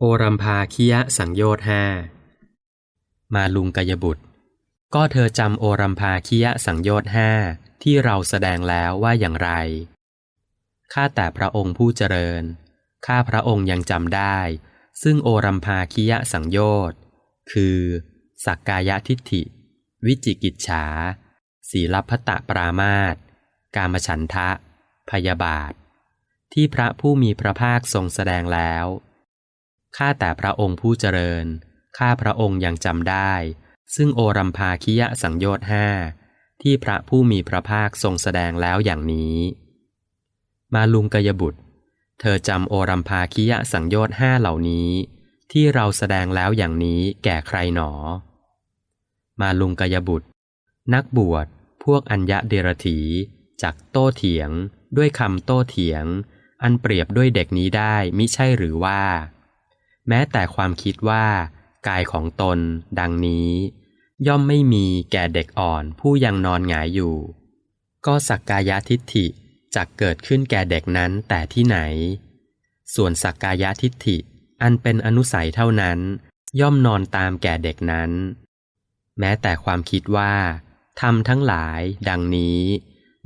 โอรัมพาคิยะสังโยชน์ห้ามาลุงกยบุตร ก็เธอจำโอรัมพาคิยะสังโยชน์ห้าที่เราแสดงแล้วว่าอย่างไร ข้าแต่พระองค์ผู้เจริญ ข้าพระองค์ยังจำได้ ซึ่งโอรัมพาคิยะสังโยชน์คือสักกายทิฏฐิ วิจิกิจฉา ศีลพัตตปรามาตกามฉันทะ พยาบาท ที่พระผู้มีพระภาคทรงแสดงแล้ว ข้าแต่พระองค์ผู้เจริญ ข้าพระองค์ยังจำได้ ซึ่งโอรัมพาคิยะสังโยชน์ห้าที่พระผู้มีพระภาคทรงแสดงแล้วอย่างนี้ มาลุงกยบุตร เธอจำโอรัมพาคิยะสังโยชน์ห้าเหล่านี้ ที่เราแสดงแล้วอย่างนี้แก่ใครหนอ มาลุงกยบุตร นักบวช พวกอัญญะเดรถีจักโต้เถียง ด้วยคำโต้เถียง อันเปรียบด้วยเด็กนี้ได้มิใช่หรือว่า แม้แต่ความคิดว่า กายของตน ดังนี้ ย่อมไม่มีแก่เด็กอ่อนผู้ยังนอนหงายอยู่ ก็สักกายทิฏฐิจักเกิดขึ้นแก่เด็กนั้นแต่ที่ไหน ส่วนสักกายทิฏฐิอันเป็นอนุสัยเท่านั้น ย่อมนอนตามแก่เด็กนั้น แม้แต่ความคิดว่าทำทั้งหลายดังนี้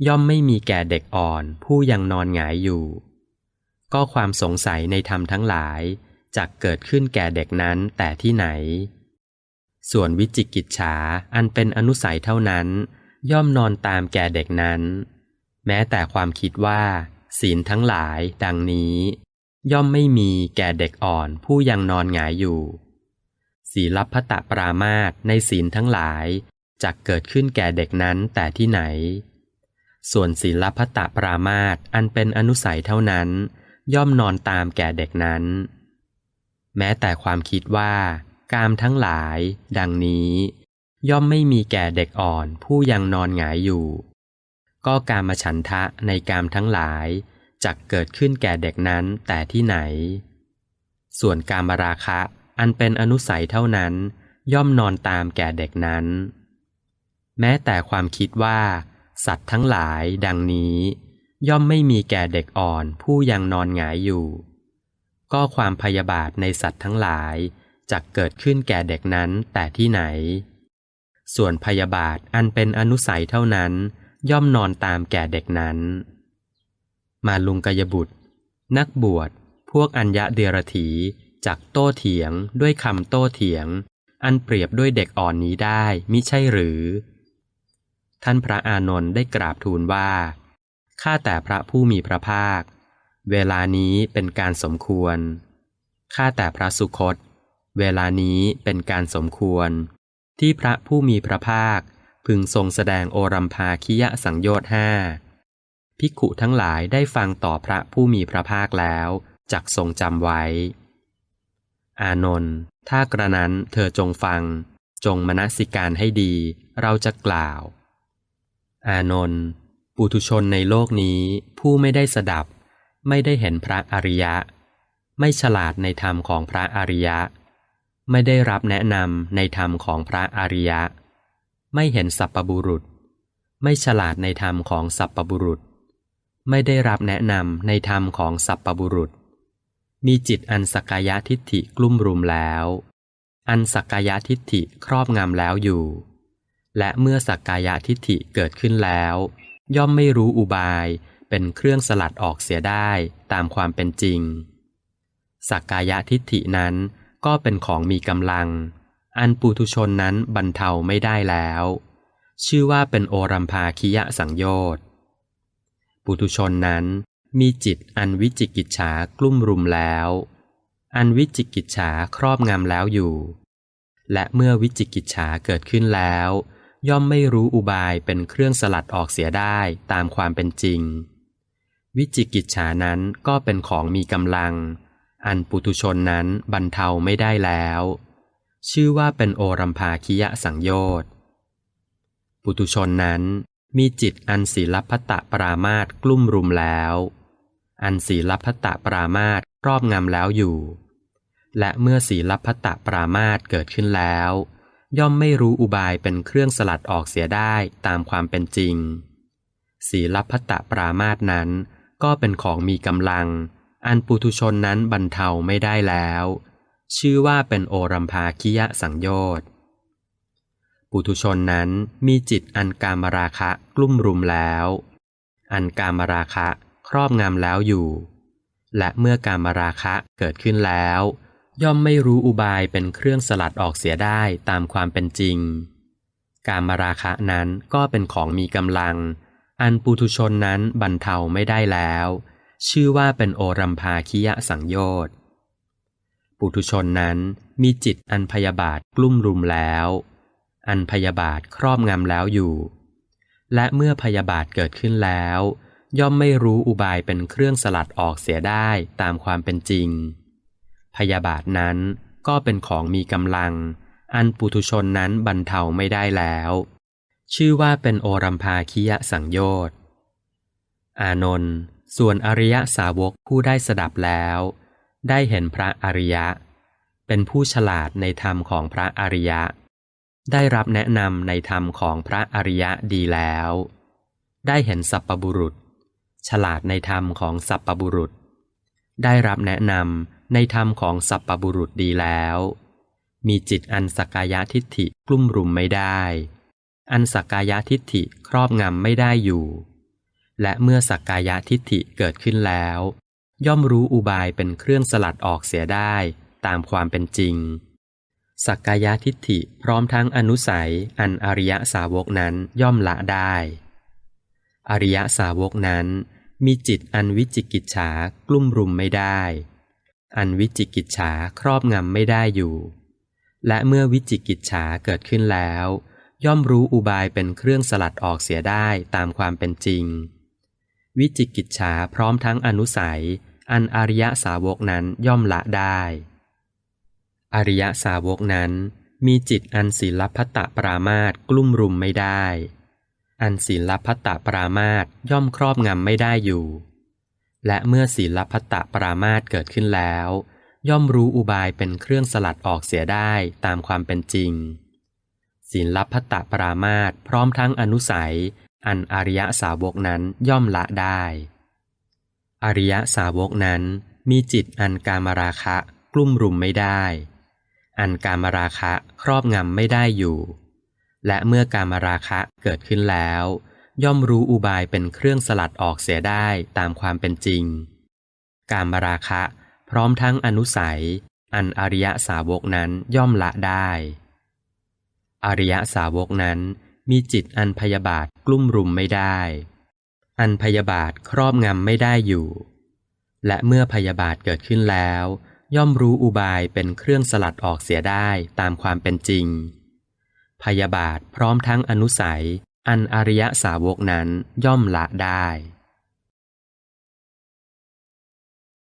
ย่อมไม่มีแก่เด็กอ่อนผู้ยังนอนหงายอยู่ ก็ความสงสัยในธรรมทั้งหลาย จักเกิดขึ้นแก่เด็กนั้นแต่ที่ไหน ส่วนวิจิกิจฉาอันเป็นอนุสัยเท่านั้น ย่อมนอนตามแก่เด็กนั้น แม้แต่ความคิดว่า ศีลทั้งหลายดังนี้ ย่อมไม่มีแก่เด็กอ่อนผู้ยังนอนหงายอยู่ ศีลพัตตปรามาตในศีลทั้งหลายจักเกิดขึ้นแก่เด็กนั้นแต่ที่ไหน ส่วนศีลพัตตปรามาตอันเป็นอนุสัยเท่านั้น ย่อมนอนตามแก่เด็กนั้น แม้แต่ความคิดว่ากามทั้งหลาย ดังนี้ ย่อมไม่มีแก่เด็กอ่อนผู้ยังนอนหงายอยู่ ก็การมฉันทะในกามทั้งหลายจักเกิดขึ้นแก่เด็กนั้นแต่ที่ไหน ส่วนการมราคะอันเป็นอนุสัยเท่านั้น ย่อมนอนตามแก่เด็กนั้น แม้แต่ความคิดว่า สัตว์ทั้งหลาย ดังนี้ ย่อมไม่มีแก่เด็กอ่อนผู้ยังนอนหงายอยู่ ก็ความพยาบาทในสัตว์ทั้งหลายจักเกิดขึ้นแก่เด็กนั้นแต่ที่ไหน ส่วนพยาบาทอันเป็นอนุสัยเท่านั้น ย่อมนอนตามแก่เด็กนั้น มาลุงกยบุตร นักบวช พวกอัญญะเดรถีจักโต้เถียงด้วยคำโต้เถียง อันเปรียบด้วยเด็กอ่อนนี้ได้มิใช่หรือ ท่านพระอานนท์ได้กราบทูลว่า ข้าแต่พระผู้มีพระภาค เวลานี้เป็นการสมควร ข้าแต่พระสุคต เวลานี้เป็นการสมควร ที่พระผู้มีพระภาคพึงทรงแสดงโอรัมพาคิยะสังโยชน์ห้าภิกขุทั้งหลายได้ฟังต่อพระผู้มีพระภาคแล้วจักทรงจำไว้ อานนท์ถ้ากระนั้นเธอจงฟัง จงมนสิการให้ดี เราจะกล่าว อานนท์ปุถุชนในโลกนี้ผู้ไม่ได้สดับ ไม่ได้เห็นพระอริยะ ไม่ฉลาดในธรรมของพระอริยะ ไม่ได้รับแนะนำในธรรมของพระอริยะ ไม่เห็นสัพปบุรุษ ไม่ฉลาดในธรรมของสัพปบุรุษ ไม่ได้รับแนะนำในธรรมของสัพปบุรุษ มีจิตอันสักกายทิฏฐิกลุ่มรุมแล้ว อันสักกายทิฏฐิครอบงำแล้วอยู่ และเมื่อสักกายทิฏฐิเกิดขึ้นแล้ว ย่อมไม่รู้อุบาย เป็นเครื่องสลัดออกเสียได้ตามความเป็นจริง สักกายะทิฏฐินั้นก็เป็นของมีกำลัง อันปุถุชนนั้นบรรเทาไม่ได้แล้ว ชื่อว่าเป็นโอรัมพาคิยะสังโยชน์ปุถุชนนั้นมีจิตอันวิจิกิจฉากลุ่มรุมแล้ว อันวิจิกิจฉาครอบงำแล้วอยู่ และเมื่อวิจิกิจฉาเกิดขึ้นแล้ว ย่อมไม่รู้อุบายเป็นเครื่องสลัดออกเสียได้ตามความเป็นจริง วิจิกิจฉานั้นก็เป็นของมีกำลัง อันปุถุชนนั้นบรรเทาไม่ได้แล้ว ชื่อว่าเป็นโอรัมพาคิยะสังโยชน์ปุถุชนนั้นมีจิตอันศีลพัตตปรามาตกลุ่มรุมแล้ว อันศีลพัตตปรามาตครอบงำแล้วอยู่ และเมื่อศีลพัตตปรามาตเกิดขึ้นแล้ว ย่อมไม่รู้อุบายเป็นเครื่องสลัดออกเสียได้ตามความเป็นจริง ศีลพัตตปรามาตนั้น ก็เป็นของมีกำลัง อันปุถุชนนั้นบรรเทาไม่ได้แล้ว ชื่อว่าเป็นโอรัมภาคิยะสังโยชน์ปุถุชนนั้นมีจิตอันกามราคะกลุ่มรุมแล้ว อันกามราคะครอบงำแล้วอยู่ และเมื่อกามราคะเกิดขึ้นแล้ว ย่อมไม่รู้อุบายเป็นเครื่องสลัดออกเสียได้ตามความเป็นจริง กามราคะนั้นก็เป็นของมีกำลัง อันปุถุชนนั้นบรรเทาไม่ได้แล้ว ชื่อว่าเป็นโอรัมภาคิยะสังโยชน์ปุถุชนนั้นมีจิตอันพยาบาทกลุ่มรุมแล้ว อันพยาบาทครอบงำแล้วอยู่ และเมื่อพยาบาทเกิดขึ้นแล้ว ย่อมไม่รู้อุบายเป็นเครื่องสลัดออกเสียได้ตามความเป็นจริง พยาบาทนั้นก็เป็นของมีกำลัง อันปุถุชนนั้นบรรเทาไม่ได้แล้ว ชื่อว่าเป็นโอรัมภาคิยะสังโยชน์อานนท์ส่วนอริยสาวกผู้ได้สดับแล้ว ได้เห็นพระอริยะ เป็นผู้ฉลาดในธรรมของพระอริยะ ได้รับแนะนำในธรรมของพระอริยะดีแล้ว ได้เห็นสัพปบุรุษ ฉลาดในธรรมของสัพปบุรุษ ได้รับแนะนำในธรรมของสัพปบุรุษดีแล้ว มีจิตอันสกายะทิฏฐิกลุ่มรุมไม่ได้ อันสักกายทิฏฐิครอบงำไม่ได้อยู่ และเมื่อสักกายทิฏฐิเกิดขึ้นแล้ว ย่อมรู้อุบายเป็นเครื่องสลัดออกเสียได้ตามความเป็นจริง สักกายทิฏฐิพร้อมทั้งอนุสัยอันอริยสาวกนั้นย่อมละได้ อริยสาวกนั้นมีจิตอันวิจิกิจฉากลุ่มรุมไม่ได้ อันวิจิกิจฉาครอบงำไม่ได้อยู่ และเมื่อวิจิกิจฉาเกิดขึ้นแล้ว ย่อมรู้อุบายเป็นเครื่องสลัดออกเสียได้ตามความเป็นจริง วิจิกิจฉาพร้อมทั้งอนุสัย อันอริยสาวกนั้นย่อมละได้ อริยสาวกนั้นมีจิตอันศีลพัตตปรามาตกลุ่มรุมไม่ได้ อันศีลพัตตปรามาตย่อมครอบงำไม่ได้อยู่ และเมื่อศีลพัตตปรามาตเกิดขึ้นแล้ว ย่อมรู้อุบายเป็นเครื่องสลัดออกเสียได้ตามความเป็นจริง ศีลพัตตปรามาตพร้อมทั้งอนุสัย อันอริยสาวกนั้นย่อมละได้ อริยสาวกนั้นมีจิตอันกามราคะกลุ่มรุมไม่ได้ อันกามราคะครอบงำไม่ได้อยู่ และเมื่อกามราคะเกิดขึ้นแล้ว ย่อมรู้อุบายเป็นเครื่องสลัดออกเสียได้ตามความเป็นจริง กามราคะพร้อมทั้งอนุสัย อันอริยสาวกนั้นย่อมละได้ อริยสาวกนั้นมีจิตอันพยาบาทกลุ่มรุมไม่ได้ อันพยาบาทครอบงำไม่ได้อยู่ และเมื่อพยาบาทเกิดขึ้นแล้ว ย่อมรู้อุบายเป็นเครื่องสลัดออกเสียได้ตามความเป็นจริง พยาบาทพร้อมทั้งอนุสัย อันอริยสาวกนั้นย่อมละได้